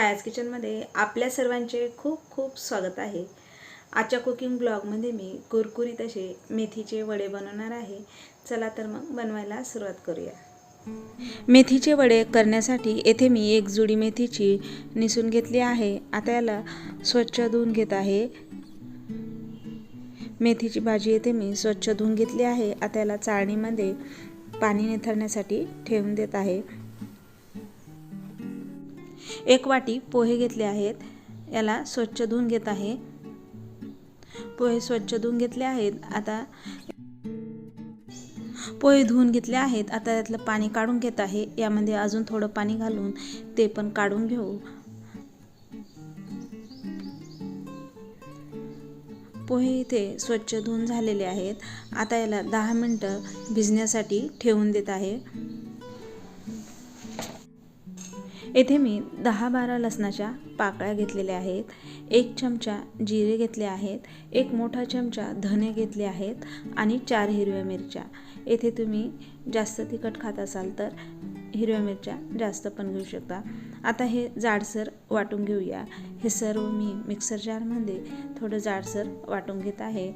छायाज किचनमध्ये आपल्या सर्वांचे खूप खूप स्वागत आहे. आजच्या कुकिंग ब्लॉगमध्ये मी कुरकुरीत असे मेथीचे वडे बनवणार आहे. चला तर मग बनवायला सुरुवात करूया. मेथीचे वडे करण्यासाठी येथे मी एक जुडी मेथीची निसून घेतली आहे. आता याला स्वच्छ धुवून घेत आहे. मेथीची भाजी येथे मी स्वच्छ धुवून घेतली आहे. आता याला चाळणीमध्ये पाणी निथळण्यासाठी ठेवून देत आहे. एक वाटी पोहे घेतले आहेत. याला स्वच्छ धुवून घेत आहे. पोहे स्वच्छ धुवून घेतले आहेत. आता पोहे धुवून घेतले आहेत. आता त्यातलं पाणी काढून घेत आहे. यामध्ये अजून थोडं पाणी घालून ते पण काढून घेऊ. पोहे इथे स्वच्छ धुवून झालेले आहेत. आता याला दहा मिनटं भिजण्यासाठी ठेवून देत आहे. येथे मी दहा बारा लसणाच्या पाकळ्या घेतलेल्या आहेत. एक चमचा जिरे घेतले आहेत. एक मोठा चमचा धने घेतले आहेत आणि चार हिरव्या मिरच्या. येथे तुम्ही जास्त तिखट खात असाल तर हिरव्या मिरच्या जास्त पण घेऊ शकता. आता हे जाडसर वाटून घेऊया. हे सर्व मी मिक्सर जारमध्ये थोडं जाडसर वाटून घेत आहे.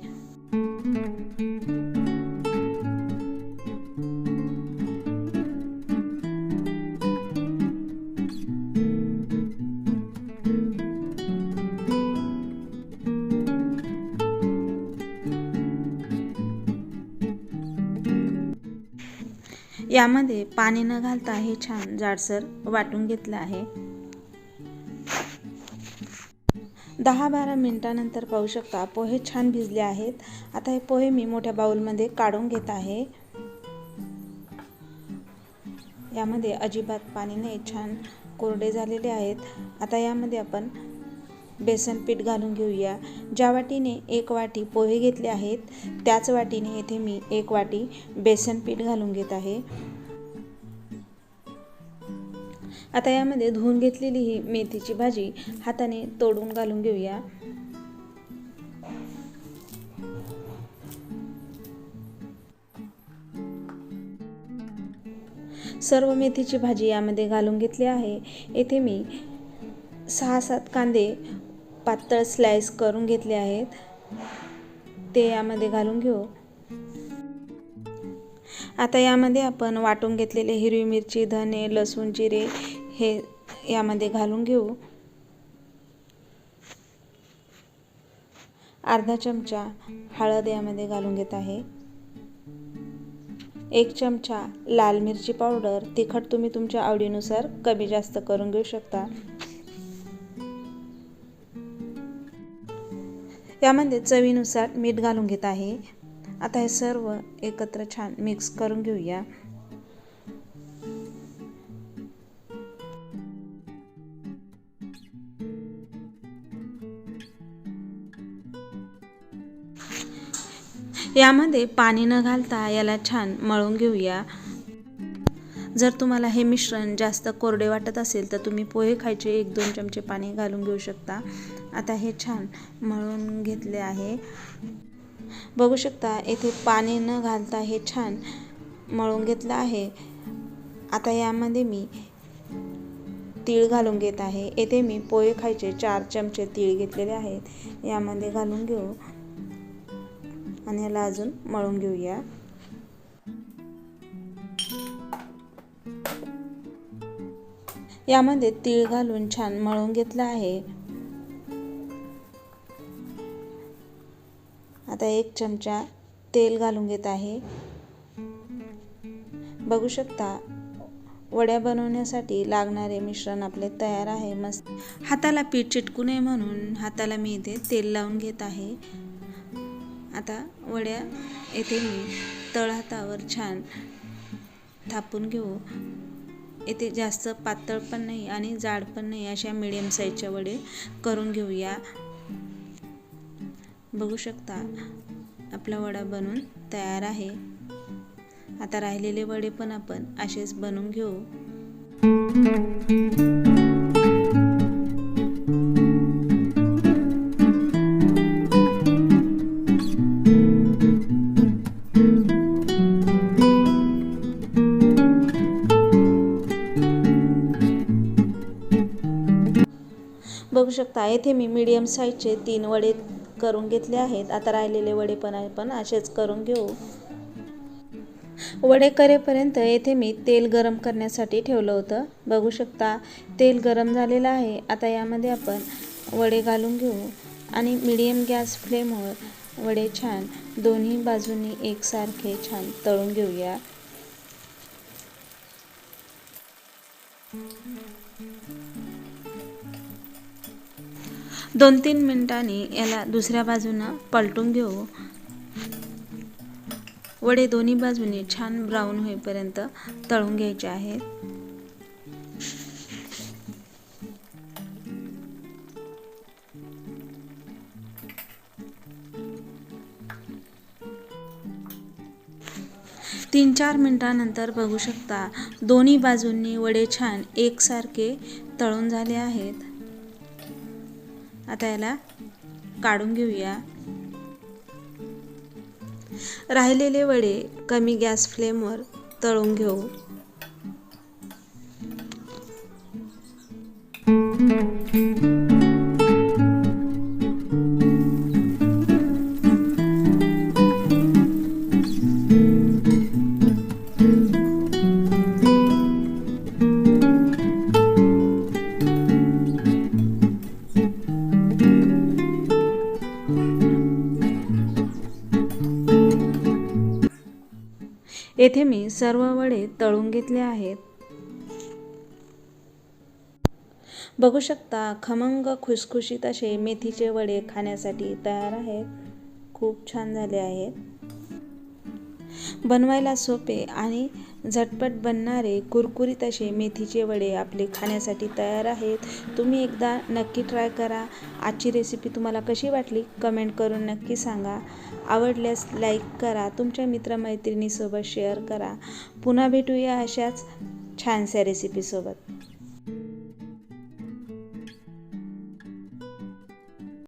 यामध्ये पाणी न घालता हे छान जाडसर वाटून घेतलं आहे. दहा बारा मिनिटानंतर पाहू शकता पोहे छान भिजले आहेत. आता हे पोहे मी मोठ्या बाऊलमध्ये काढून घेत आहे. यामध्ये अजिबात पाणी नाही छान कोरडे झालेले आहेत. आता यामध्ये आपण बेसन पीठ घालून घेऊया. ज्या वाटीने एक वाटी पोहे घेतले आहेत त्याच वाटीने येथे मी एक वाटी बेसन पीठ घालून घेत आहे. आता यामध्ये धुवून घेतलेली ही मेथीची भाजी हाताने तोडून घालून घेऊया. सर्व मेथीची भाजी यामध्ये घालून घेतली आहे. येथे मी सहा सात कांदे पातळ स्लाइस करून घेतले आहेत. ते यामध्ये घालून घेऊ. आता यामध्ये आपण वाटून घेतलेले हिरवी मिरची धने लसूण जिरे हे यामध्ये घालून घेऊ. अर्धा चमचा हळद यामध्ये घालून घेत आहे. एक चमचा लाल मिरची पावडर तिखट तुम्ही तुमच्या आवडीनुसार कमी जास्त करून घेऊ शकता. यामध्ये चवीनुसार मीठ घालून घेत आहे. आता हे सर्व एकत्र छान मिक्स करून घेऊया. यामध्ये पाणी न घालता याला छान मळून घेऊया. जर तुम्हाला हे मिश्रण जास्त कोरडे वाटत असेल तर तुम्ही पोहे खायचे एक दोन चमचे पाणी घालून घेऊ शकता. आता हे छान मळून घेतले आहे. बघू शकता येथे पाणी न घालता हे छान मळून घेतलं आहे. आता यामध्ये मी तीळ घालून घेत आहे. येथे मी पोहे खायचे चार चमचे तीळ घेतलेले आहेत. यामध्ये घालून घेऊ आणि याला अजून मळून घेऊया. यामध्ये तीळ घालून छान मळून घेतलं आहे. आता एक चमचा तेल घालून घेत आहे. बघू शकता वड्या बनवण्यासाठी लागणारे मिश्रण आपले तयार आहे. मस्त. हाताला पीठ चिटकू नये म्हणून हाताला मी इथे तेल लावून घेत आहे. आता वड्या येथे मी तळहातावर छान थापून घेऊ. येथे जास्त पातळ पण नाही आणि जाड पण नाही अशा मिडियम साईजच्या वडे करून घेऊया. बघू शकता. आपला वडा बनून तयार आहे. आता राहिलेले वडे पण आपण असेच बनवून घेऊ. बघू शकता येथे मी मीडियम साईजचे तीन वडे करून घेतले आहेत. आता राहिलेले वडे पण आपण असेच करून घेऊ. वडे करेपर्यंत येथे मी तेल गरम करण्यासाठी ठेवलं होतं. बघू शकता तेल गरम झालेलं आहे. आता यामध्ये आपण वडे घालून घेऊ. आणि मीडियम गॅस फ्लेमवर वडे छान दोन्ही बाजूंनी एकसारखे छान तळून घेऊया. दोन तीन मिनिटांनी याला दुसऱ्या बाजूनं पलटून घेऊ. वडे दोन्ही बाजूने छान ब्राऊन होईपर्यंत तळून घ्यायचे आहेत. तीन चार मिनटानंतर बघू शकता दोन्ही बाजूंनी वडे छान एकसारखे तळून झाले आहेत. आता याला काढून घेऊया. राहिलेले वडे कमी गॅस फ्लेमवर तळून घेऊ. येथे मी सर्व वडे तळून घेतले आहेत. बघू शकता खमंग खुसखुशीत असे मेथीचे वडे खाण्यासाठी तयार आहेत. खूप छान झाले आहेत. बनवायला सोपे आणि झटपट बनणारे कुरकुरीत असे मेथीचे वडे आपले खाण्यासाठी तयार आहेत. तुम्ही एकदा नक्की ट्राय करा. आजची रेसिपी तुम्हाला कशी वाटली? कमेंट करून नक्की सांगा. आवडल्यास लाईक करा. तुमच्या मित्रमैत्रिणीसोबत शेअर करा. पुन्हा भेटूया अशाच छानशा रेसिपीसोबत